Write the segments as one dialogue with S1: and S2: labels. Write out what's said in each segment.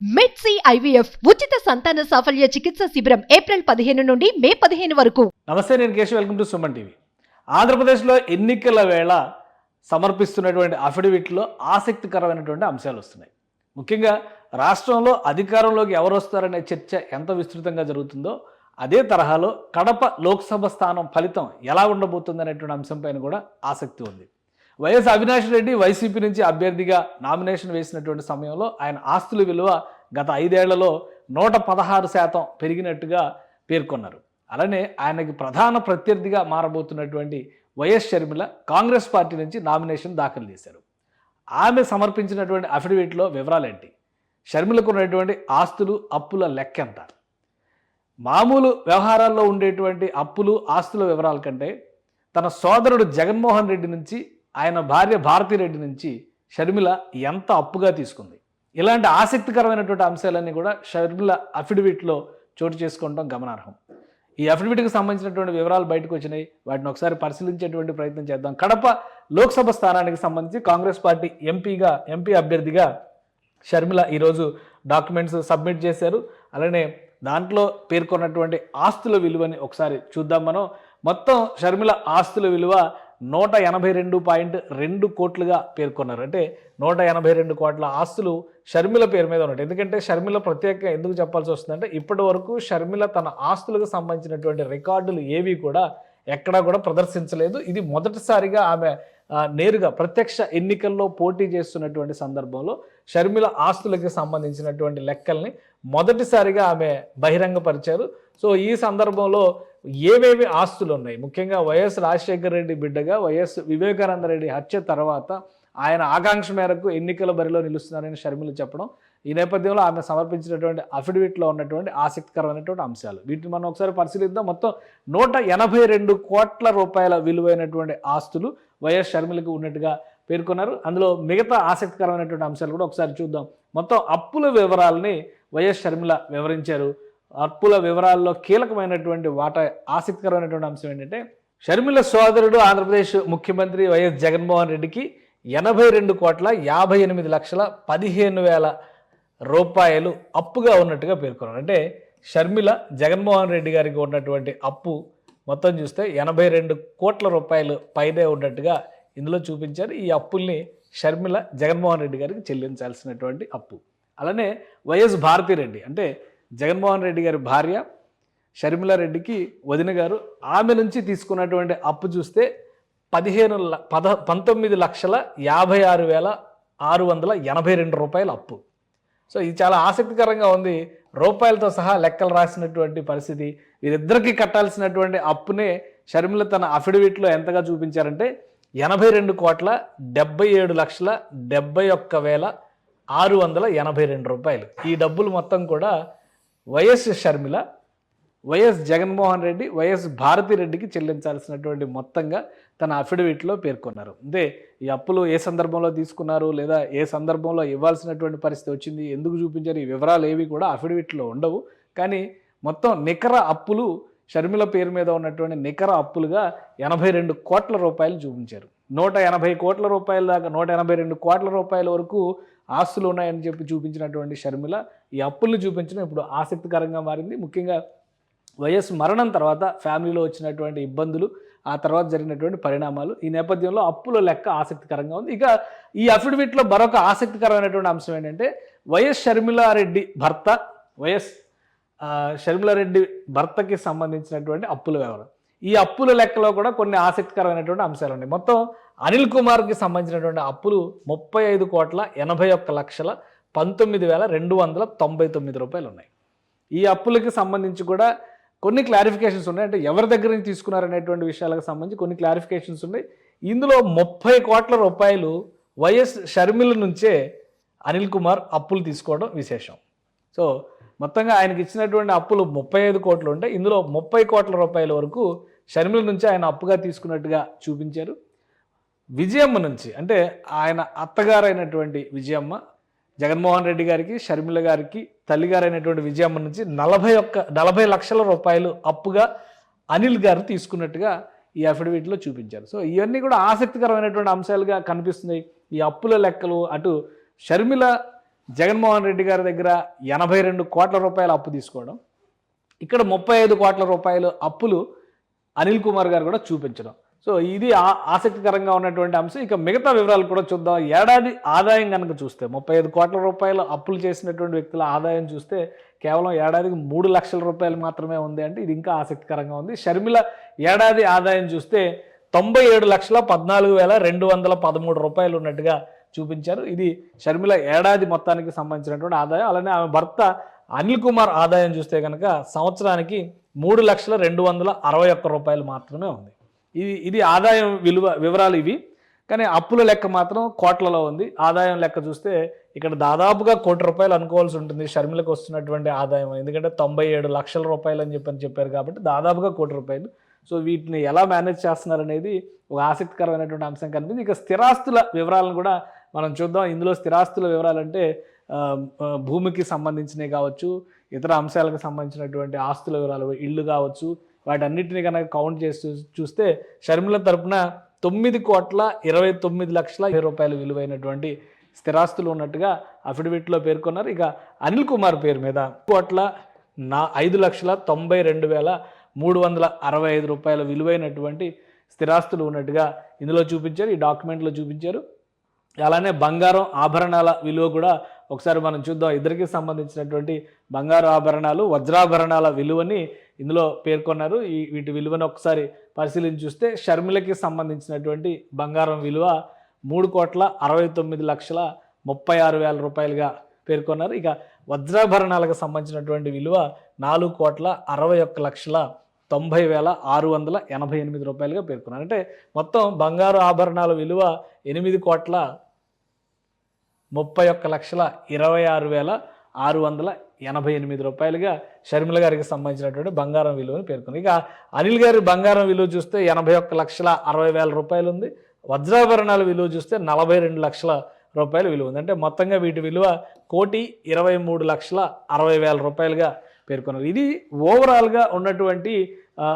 S1: మెడ్సీ IVF ఉచిత సంతాన సాఫల్య చికిత్స శిబిరం ఏప్రిల్ పదిహేను నుండి మే పదిహేను వరకు.
S2: నమస్తే నేను Keshav. Welcome to Suman TV. ఆంధ్రప్రదేశ్లో ఎన్నికల వేళ సమర్పిస్తున్నటువంటి అఫిడవిట్లో ఆసక్తికరమైనటువంటి అంశాలు వస్తున్నాయి. ముఖ్యంగా రాష్ట్రంలో అధికారంలోకి ఎవరు వస్తారనే చర్చ ఎంత విస్తృతంగా జరుగుతుందో అదే తరహాలో కడప లోక్సభ స్థానం ఫలితం ఎలా ఉండబోతుంది అనేటువంటి అంశంపైన కూడా ఆసక్తి ఉంది. వైఎస్ అవినాష్ రెడ్డి వైసీపీ నుంచి అభ్యర్థిగా నామినేషన్ వేసినటువంటి సమయంలో ఆయన ఆస్తుల విలువ గత ఐదేళ్ళలో నూట పదహారు శాతం పెరిగినట్టుగా పేర్కొన్నారు. అలానే ఆయనకి ప్రధాన ప్రత్యర్థిగా మారబోతున్నటువంటి వైఎస్ షర్మిల కాంగ్రెస్ పార్టీ నుంచి నామినేషన్ దాఖలు చేశారు. ఆమె సమర్పించినటువంటి అఫిడవిట్లో వివరాలేంటి? షర్మిలకు ఉన్నటువంటి ఆస్తులు అప్పుల లెక్క ఎంత మామూలు వ్యవహారాల్లో ఉండేటువంటి అప్పులు ఆస్తుల వివరాల కంటే తన సోదరుడు జగన్మోహన్ రెడ్డి నుంచి ఆయన భార్య భారతిరెడ్డి నుంచి షర్మిల ఎంత అప్పుగా తీసుకుంది. ఇలాంటి ఆసక్తికరమైనటువంటి అంశాలన్నీ కూడా షర్మిల అఫిడవిట్లో చోటు చేసుకోవడం గమనార్హం. ఈ అఫిడవిట్కి సంబంధించినటువంటి వివరాలు బయటకు వచ్చినాయి. వాటిని ఒకసారి పరిశీలించేటువంటి ప్రయత్నం చేద్దాం. కడప లోక్సభ స్థానానికి సంబంధించి కాంగ్రెస్ పార్టీ ఎంపీగా ఎంపీ అభ్యర్థిగా షర్మిల ఈరోజు డాక్యుమెంట్స్ సబ్మిట్ చేశారు. అలానే దాంట్లో పేర్కొన్నటువంటి ఆస్తుల విలువని ఒకసారి చూద్దాం మనం. మొత్తం షర్మిల ఆస్తుల విలువ నూట ఎనభై రెండు పాయింట్ రెండు కోట్లుగా పేర్కొన్నారు. అంటే నూట ఎనభై రెండు కోట్ల ఆస్తులు షర్మిల పేరు మీద ఉన్నాయి ఎందుకంటే షర్మిల ప్రత్యేకంగా ఎందుకు చెప్పాల్సి వస్తుందంటే ఇప్పటి వరకు షర్మిల తన ఆస్తులకు సంబంధించినటువంటి రికార్డులు ఏవి కూడా ఎక్కడా కూడా ప్రదర్శించలేదు. ఇది మొదటిసారిగా ఆమె నేరుగా ప్రత్యక్ష ఎన్నికల్లో పోటీ చేస్తున్నటువంటి సందర్భంలో షర్మిల ఆస్తులకి సంబంధించినటువంటి లెక్కల్ని మొదటిసారిగా ఆమె బహిరంగపరిచారు. సో ఈ సందర్భంలో ఏవేవి ఆస్తులు ఉన్నాయి? ముఖ్యంగా వైఎస్ రాజశేఖర రెడ్డి బిడ్డగా వైఎస్ వివేకానంద రెడ్డి హత్య తర్వాత ఆయన ఆకాంక్ష మేరకు ఎన్నికల బరిలో నిలుస్తున్నారని షర్మిల చెప్పడం ఈ నేపథ్యంలో ఆమె సమర్పించినటువంటి అఫిడవిట్లో ఉన్నటువంటి ఆసక్తికరమైనటువంటి అంశాలు. వీటిని మనం ఒకసారి పరిశీలిద్దాం. మొత్తం నూట ఎనభై రెండు కోట్ల రూపాయల విలువైనటువంటి ఆస్తులు వైఎస్ షర్మిలకు ఉన్నట్టుగా పేర్కొన్నారు. అందులో మిగతా ఆసక్తికరమైనటువంటి అంశాలు కూడా ఒకసారి చూద్దాం. మొత్తం అప్పుల వివరాలని వైఎస్ షర్మిల వివరించారు. అప్పుల వివరాల్లో కీలకమైనటువంటి వాటా ఆసక్తికరమైనటువంటి అంశం ఏంటంటే షర్మిల సోదరుడు ఆంధ్రప్రదేశ్ ముఖ్యమంత్రి వైఎస్ జగన్మోహన్ రెడ్డికి ఎనభై రెండు కోట్ల యాభై ఎనిమిది లక్షల పదిహేను వేల రూపాయలు అప్పుగా ఉన్నట్టుగా పేర్కొన్నారు. అంటే షర్మిల జగన్మోహన్ రెడ్డి గారికి ఉన్నటువంటి అప్పు మొత్తం చూస్తే ఎనభై రెండు కోట్ల రూపాయలు పైనే ఉన్నట్టుగా ఇందులో చూపించారు. ఈ అప్పుల్ని షర్మిల జగన్మోహన్ రెడ్డి గారికి చెల్లించాల్సినటువంటి అప్పు. అలానే వైఎస్ భారతిరెడ్డి అంటే జగన్మోహన్ రెడ్డి గారి భార్య షర్మిల రెడ్డికి వదిన గారు ఆమె నుంచి తీసుకున్నటువంటి అప్పు చూస్తే పదిహేను పద పంతొమ్మిది లక్షల యాభై ఆరు వేల ఆరు వందల ఎనభై రెండు రూపాయల అప్పు. సో ఇది చాలా ఆసక్తికరంగా ఉంది. రూపాయలతో సహా లెక్కలు రాసినటువంటి పరిస్థితి. వీరిద్దరికీ కట్టాల్సినటువంటి అప్పునే షర్మిల తన అఫిడవిట్లో ఎంతగా చూపించారంటే ఎనభై రెండు కోట్ల డెబ్బై ఏడు లక్షల డెబ్బై ఒక్క వేల ఆరు వందల ఎనభై రెండు రూపాయలు. ఈ డబ్బులు మొత్తం కూడా YS Sharmila YS Jaganmohan Reddy YS భారతిరెడ్డికి చెల్లించాల్సినటువంటి మొత్తంగా తన అఫిడవిట్లో పేర్కొన్నారు. అంటే ఈ అప్పులు ఏ సందర్భంలో తీసుకున్నారు లేదా ఏ సందర్భంలో ఇవ్వాల్సినటువంటి పరిస్థితి వచ్చింది ఎందుకు చూపించారు ఈ వివరాలు ఏవి కూడా అఫిడవిట్లో ఉండవు. కానీ మొత్తం నికర అప్పులు షర్మిల పేరు మీద ఉన్నటువంటి నికర అప్పులుగా ఎనభై రెండు కోట్ల రూపాయలు చూపించారు. నూట ఎనభై కోట్ల రూపాయల దాకా నూట ఎనభై రెండు కోట్ల రూపాయల వరకు ఆస్తులు ఉన్నాయని చెప్పి చూపించినటువంటి షర్మిల ఈ అప్పుల్ని చూపించడం ఇప్పుడు ఆసక్తికరంగా మారింది. ముఖ్యంగా వైఎస్ మరణం తర్వాత ఫ్యామిలీలో వచ్చినటువంటి ఇబ్బందులు ఆ తర్వాత జరిగినటువంటి పరిణామాలు ఈ నేపథ్యంలో అప్పుల లెక్క ఆసక్తికరంగా ఉంది. ఇక ఈ అఫిడవిట్లో మరొక ఆసక్తికరమైనటువంటి అంశం ఏంటంటే వైఎస్ షర్మిలారెడ్డి భర్త వైఎస్ షర్మిలారెడ్డి భర్తకి సంబంధించినటువంటి అప్పుల వివరం. ఈ అప్పుల లెక్కలో కూడా కొన్ని ఆసక్తికరమైనటువంటి అంశాలు ఉన్నాయి. మొత్తం అనిల్ కుమార్కి సంబంధించినటువంటి అప్పులు ముప్పై ఐదు కోట్ల ఎనభై ఒక్క లక్షల పంతొమ్మిది వేల రెండు వందల తొంభై తొమ్మిది రూపాయలు ఉన్నాయి. ఈ అప్పులకి సంబంధించి కూడా కొన్ని క్లారిఫికేషన్స్ ఉన్నాయి. అంటే ఎవరి దగ్గర నుంచి తీసుకున్నారనేటువంటి విషయాలకు సంబంధించి కొన్ని క్లారిఫికేషన్స్ ఉన్నాయి. ఇందులో ముప్పై కోట్ల రూపాయలు వైఎస్ షర్మిల నుంచే అనిల్ కుమార్ అప్పులు తీసుకోవడం విశేషం. సో మొత్తంగా ఆయనకి ఇచ్చినటువంటి అప్పులు ముప్పై ఐదు కోట్లు ఉంటాయి ఇందులో ముప్పై కోట్ల రూపాయల వరకు షర్మిల నుంచి ఆయన అప్పుగా తీసుకున్నట్టుగా చూపించారు. విజయమ్మ నుంచి అంటే ఆయన అత్తగారైనటువంటి విజయమ్మ జగన్మోహన్ రెడ్డి గారికి షర్మిల గారికి తల్లిగారైనటువంటి విజయమ్మ నుంచి నలభై ఒక్క నలభై లక్షల రూపాయలు అప్పుగా అనిల్ గారు తీసుకున్నట్టుగా ఈ అఫిడవిట్లో చూపించారు. సో ఇవన్నీ కూడా ఆసక్తికరమైనటువంటి అంశాలుగా కనిపిస్తున్నాయి. ఈ అప్పుల లెక్కలు అటు షర్మిల జగన్మోహన్ రెడ్డి గారి దగ్గర ఎనభై రెండు కోట్ల రూపాయల అప్పు తీసుకోవడం ఇక్కడ ముప్పై ఐదు కోట్ల రూపాయలు అప్పులు అనిల్ కుమార్ గారు కూడా చూపించడం. సో ఇది ఆ- ఆసక్తికరంగా ఉన్నటువంటి అంశం. ఇక మిగతా వివరాలు కూడా చూద్దాం. ఏడాది ఆదాయం కనుక చూస్తే ముప్పై ఐదు కోట్ల రూపాయలు అప్పులు చేసినటువంటి వ్యక్తుల ఆదాయం చూస్తే కేవలం ఏడాదికి మూడు లక్షల రూపాయలు మాత్రమే ఉంది అంటే ఇది ఇంకా ఆసక్తికరంగా ఉంది. షర్మిల ఏడాది ఆదాయం చూస్తే తొంభై ఏడు లక్షల పద్నాలుగు వేల రెండు వందల పదమూడు రూపాయలు ఉన్నట్టుగా చూపించారు. ఇది షర్మిల ఏడాది మొత్తానికి సంబంధించినటువంటి ఆదాయం. అలానే ఆమె భర్త అనిల్ కుమార్ ఆదాయం చూస్తే కనుక సంవత్సరానికి మూడు లక్షల రెండు వందల అరవై ఒక్క రూపాయలు మాత్రమే ఉంది. ఇది ఇది ఆదాయం విలువ వివరాలు ఇవి. కానీ అప్పుల లెక్క మాత్రం కోట్లలో ఉంది. ఆదాయం లెక్క చూస్తే ఇక్కడ దాదాపుగా కోటి రూపాయలు అనుకోవాల్సి ఉంటుంది షర్మిలకు వస్తున్నటువంటి ఆదాయం. ఎందుకంటే తొంభై ఏడు లక్షల రూపాయలు అని చెప్పని చెప్పారు కాబట్టి దాదాపుగా కోటి రూపాయలు. సో వీటిని ఎలా మేనేజ్ చేస్తున్నారు అనేది ఒక ఆసక్తికరమైనటువంటి అంశం కనిపించింది. ఇక స్థిరాస్తుల వివరాలను కూడా మనం చూద్దాం. ఇందులో స్థిరాస్తుల వివరాలు అంటే భూమికి సంబంధించినవి కావచ్చు ఇతర అంశాలకు సంబంధించినటువంటి ఆస్తుల వివరాలు ఇళ్ళు కావచ్చు వాటన్నిటిని కనుక కౌంట్ చేసి చూస్తే షర్మిల తరపున తొమ్మిది కోట్ల ఇరవై తొమ్మిది లక్షల ఇరవై రూపాయలు విలువైనటువంటి స్థిరాస్తులు ఉన్నట్టుగా అఫిడవిట్లో పేర్కొన్నారు. ఇక అనిల్ కుమార్ పేరు మీద కోట్ల నా ఐదు లక్షల తొంభై రెండు వేల మూడు వందల అరవై ఐదు రూపాయల విలువైనటువంటి స్థిరాస్తులు ఉన్నట్టుగా ఇందులో చూపించారు. ఈ డాక్యుమెంట్లో చూపించారు. అలానే బంగారం ఆభరణాల విలువ కూడా ఒకసారి మనం చూద్దాం. ఇద్దరికి సంబంధించినటువంటి బంగారు ఆభరణాలు వజ్రాభరణాల విలువని ఇందులో పేర్కొన్నారు. ఈ వీటి విలువను ఒకసారి పరిశీలించి చూస్తే షర్మిలకి సంబంధించినటువంటి బంగారం విలువ మూడు కోట్ల అరవై తొమ్మిది లక్షల ముప్పై ఆరు వేల రూపాయలుగా పేర్కొన్నారు. ఇక వజ్రాభరణాలకు సంబంధించినటువంటి విలువ నాలుగు కోట్ల అరవై ఒక్క లక్షల తొంభై వేల ఆరు వందల ఎనభై ఎనిమిది రూపాయలుగా పేర్కొన్నారు. అంటే మొత్తం బంగారు ఆభరణాల విలువ ఎనిమిది కోట్ల ముప్పై ఒక్క లక్షల ఇరవై ఆరు వేల ఆరు వందల ఎనభై ఎనిమిది రూపాయలుగా షర్మిల గారికి సంబంధించినటువంటి బంగారం విలువని పేర్కొంది. ఇక అనిల్ గారి బంగారం విలువ చూస్తే ఎనభై ఒక్క లక్షల అరవై వేల రూపాయలు ఉంది. వజ్రాభరణాల విలువ చూస్తే నలభై రెండు లక్షల రూపాయలు విలువ ఉంది. అంటే మొత్తంగా వీటి విలువ కోటి ఇరవై మూడు లక్షల అరవై వేల రూపాయలుగా పేర్కొన్నారు. ఇది ఓవరాల్గా ఉన్నటువంటి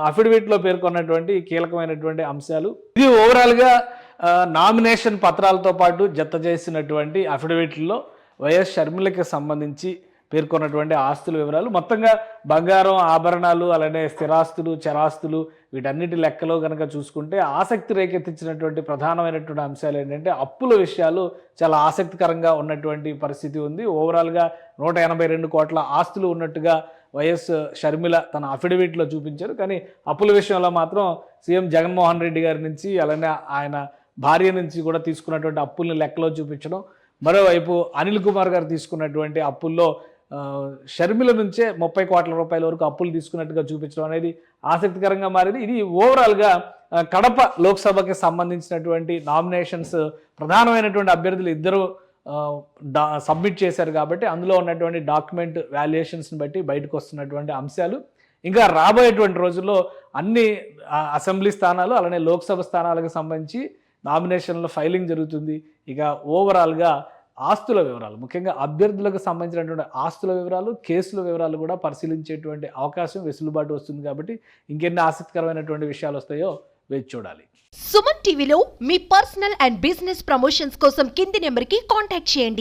S2: అఫిడవిట్లో పేర్కొన్నటువంటి కీలకమైనటువంటి అంశాలు. ఇది ఓవరాల్గా నామినేషన్ పత్రాలతో పాటు జత చేసినటువంటి అఫిడవిట్లో వైఎస్ షర్మిలకి సంబంధించి పేర్కొన్నటువంటి ఆస్తుల వివరాలు మొత్తంగా బంగారం ఆభరణాలు అలానే స్థిరాస్తులు చరాస్తులు వీటన్నిటి లెక్కలో కనుక చూసుకుంటే ఆసక్తి రేకెత్తించినటువంటి ప్రధానమైనటువంటి అంశాలు ఏంటంటే అప్పుల విషయాలు చాలా ఆసక్తికరంగా ఉన్నటువంటి పరిస్థితి ఉంది. ఓవరాల్గా నూట ఎనభై రెండు కోట్ల ఆస్తులు ఉన్నట్టుగా వైఎస్ షర్మిల తన అఫిడవిట్లో చూపించారు. కానీ అప్పుల విషయంలో మాత్రం సీఎం జగన్మోహన్ రెడ్డి గారి నుంచి అలానే ఆయన భార్య నుంచి కూడా తీసుకున్నటువంటి అప్పుల్ని లెక్కలో చూపించడం. మరోవైపు అనిల్ కుమార్ గారు తీసుకున్నటువంటి అప్పుల్లో షర్మిల నుంచే ముప్పై కోట్ల రూపాయల వరకు అప్పులు తీసుకున్నట్టుగా చూపించడం అనేది ఆసక్తికరంగా మారింది. ఇది ఓవరాల్గా కడప లోక్సభకి సంబంధించినటువంటి నామినేషన్స్ ప్రధానమైనటువంటి అభ్యర్థులు ఇద్దరు సబ్మిట్ చేశారు కాబట్టి అందులో ఉన్నటువంటి డాక్యుమెంట్ వాల్యుయేషన్స్ని బట్టి బయటకు వస్తున్నటువంటి అంశాలు. ఇంకా రాబోయేటువంటి రోజుల్లో అన్ని అసెంబ్లీ స్థానాలు అలానే లోక్సభ స్థానాలకు సంబంధించి నామినేషన్ల ఫైలింగ్ జరుగుతుంది. ఇక ఓవరాల్గా ఆస్తుల వివరాలు ముఖ్యంగా అభ్యర్థులకు సంబంధించినటువంటి ఆస్తుల వివరాలు కేసుల వివరాలు కూడా పరిశీలించేటువంటి అవకాశం వెసులుబాటు వస్తుంది కాబట్టి ఇంకెన్ని ఆసక్తికరమైనటువంటి విషయాలు వస్తాయో వేచి చూడాలి.
S1: సుమన్ టీవీలో మీ పర్సనల్ అండ్ బిజినెస్ ప్రమోషన్స్ కోసం కింది నెంబర్కి కాంటాక్ట్ చేయండి.